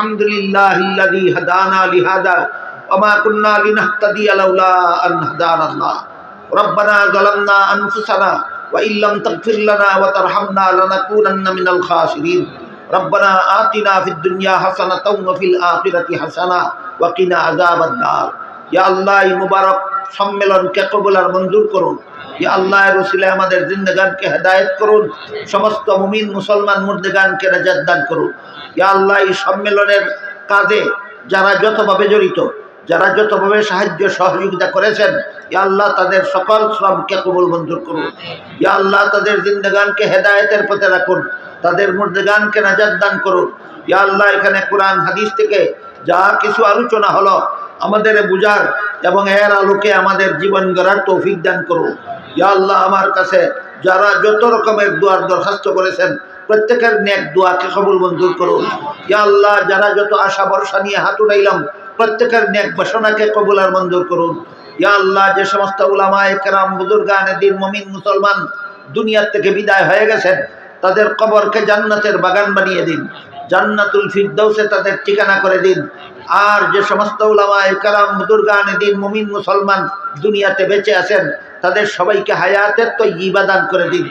আলহামদুলিল্লাহ আল্লাযী হাদানা লিহাদা ওয়া মা কুননা লিনাহতাদিয়া লাউলা আন হাদানাল্লাহ রব্বানা যালামনা আনফুসানা ওয়া ইল্লাম তাগফির লানা ওয়া তারহামনা লানাকুনান্না মিনাল খাসিরিন রব্বানা আতিনা ফিদ দুনিয়া হাসানাতাও ওয়া ফিল আখিরাতি হাসানা ওয়া মুবারক সম্মেলনকে কবুল আর মঞ্জুর করুন। আল্লাহ রসিলে আমাদের জিন্দগানকে হেদায়েত করুন। সমস্ত মুমিন মুসলমান মুর্দেগানকে নাজাত দান করুন। ইয়া আল্লাহ এই সম্মেলনের কাজে যারা যতভাবে জড়িত, যারা যতভাবে সাহায্য সহযোগিতা করেছেন ইয়া আল্লাহ তাদের সকল শ্রমকে কবুল মঞ্জুর করুন। ইয়া আল্লাহ তাদের জিন্দগানকে হেদায়তের পথে রাখুন। তাদের মুর্দেগানকে নাজাত দান করুন। ইয়া আল্লাহ এখানে কোরআন, হাদিস থেকে যা কিছু আলোচনা হলো, আমাদের বুঝার এবং এর আলোকে আমাদের জীবন গড়ার তৌফিক দান করুন ইয়া আল্লাহ আমার কাছে যারা যত রকমের দোয়ার দরখাস্ত করেছেন, প্রত্যেকের নেক দোয়াকে কবুল মঞ্জুর করুন। ইয়া আল্লাহ, যারা যত আশা ভরসা নিয়ে হাত উঠাইলাম, প্রত্যেকের নেক বাসনাকে কবুল আর মঞ্জুর করুন। ইয়া আল্লাহ, যে সমস্ত উলামা একরাম বুজুর্গানে দিন মমিন, মুসলমান দুনিয়ার থেকে বিদায় হয়ে গেছেন, তাদের কবরকে জান্নাতের বাগান বানিয়ে দিন। জান্নাতুল ফিরদৌসে তাদের ঠিকানা করে দিন। আর যে সমস্ত উলামায় কালাম দুর্গানে দিন মুমিন, মুসলমান দুনিয়াতে বেঁচে আছেন, তাদের সবাইকে হায়াতের তো ইবাদান করে দিন।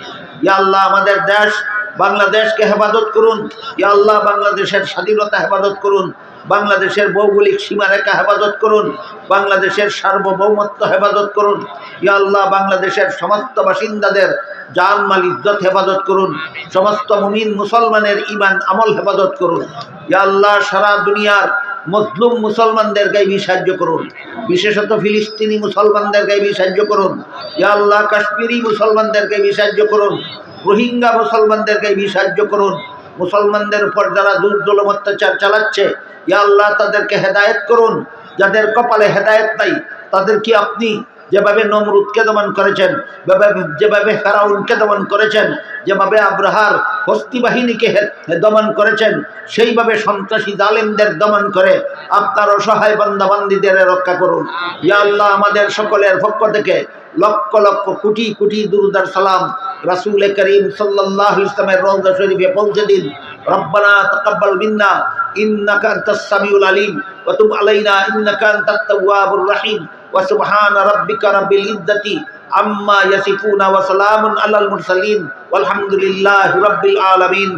ইয়া আল্লাহ আমাদের দেশ, বাংলাদেশকে হেফাজত করুন। ইয়া আল্লাহ বাংলাদেশের স্বাধীনতা হেফাজত করুন। বাংলাদেশের ভৌগোলিক সীমারেখা হেফাজত করুন, বাংলাদেশের সার্বভৌমত্ব হেফাজত করুন, ইয়া আল্লাহ বাংলাদেশের সমস্ত বাসিন্দাদের জান মাল ইজ্জত হেফাজত করুন, সমস্ত মুমিন মুসলমানের ইমান আমল হেফাজত করুন, ইয়া আল্লাহ সারা দুনিয়ার মজলুম মুসলমানদের গাইবি সাহায্য করুন, বিশেষত ফিলিস্তিনি মুসলমানদের গাইবি সাহায্য করুন, ইয়া আল্লাহ কাশ্মীরি মুসলমানদের গাইবি সাহায্য করুন, রোহিঙ্গা মুসলমানদের গাইবি সাহায্য করুন মুসলমানদের উপর যারা দূর অত্যাচার চালাচ্ছে, ইয়া আল্লাহ তাদেরকে হেদায়েত করুন। যাদের কপালে হেদায়েত নাই তাদেরকে আপনি যেভাবে নমরুদকে দমন করেছেন, যেভাবে যেভাবে ফেরাউনকে দমন করেছেন, যেভাবে আব্রাহার হস্তি বাহিনীকে দমন করেছেন, সেইভাবে সন্ত্রাসী জালেমদের দমন করে আপনার অসহায় বান্দাবান্দিদের রক্ষা করুন। ইয়া আল্লাহ আমাদের সকলের পক্ষ থেকে লক্ষ লক্ষ কোটি কোটি দুরুদার সালাম রাসূল করিম আলাইহি ইসলামের রওজা শরীফে পৌঁছে দিন। রব্বানা তাকাব্বাল মিন্না, ইন্নাকা আনতাস সামিউল আলিম, ওয়া তুব আলাইনা, ইন্নাকা আনতাত তাওয়াবুর রহিম, ওয়া সুবহানা রাব্বিকা রাব্বিল ইজ্জাতি আম্মা ইয়াসিফুনা ওয়া সালামুন আলাল মুরসালিন, ওয়ালহামদুলিল্লাহি রাব্বিল আলামিন।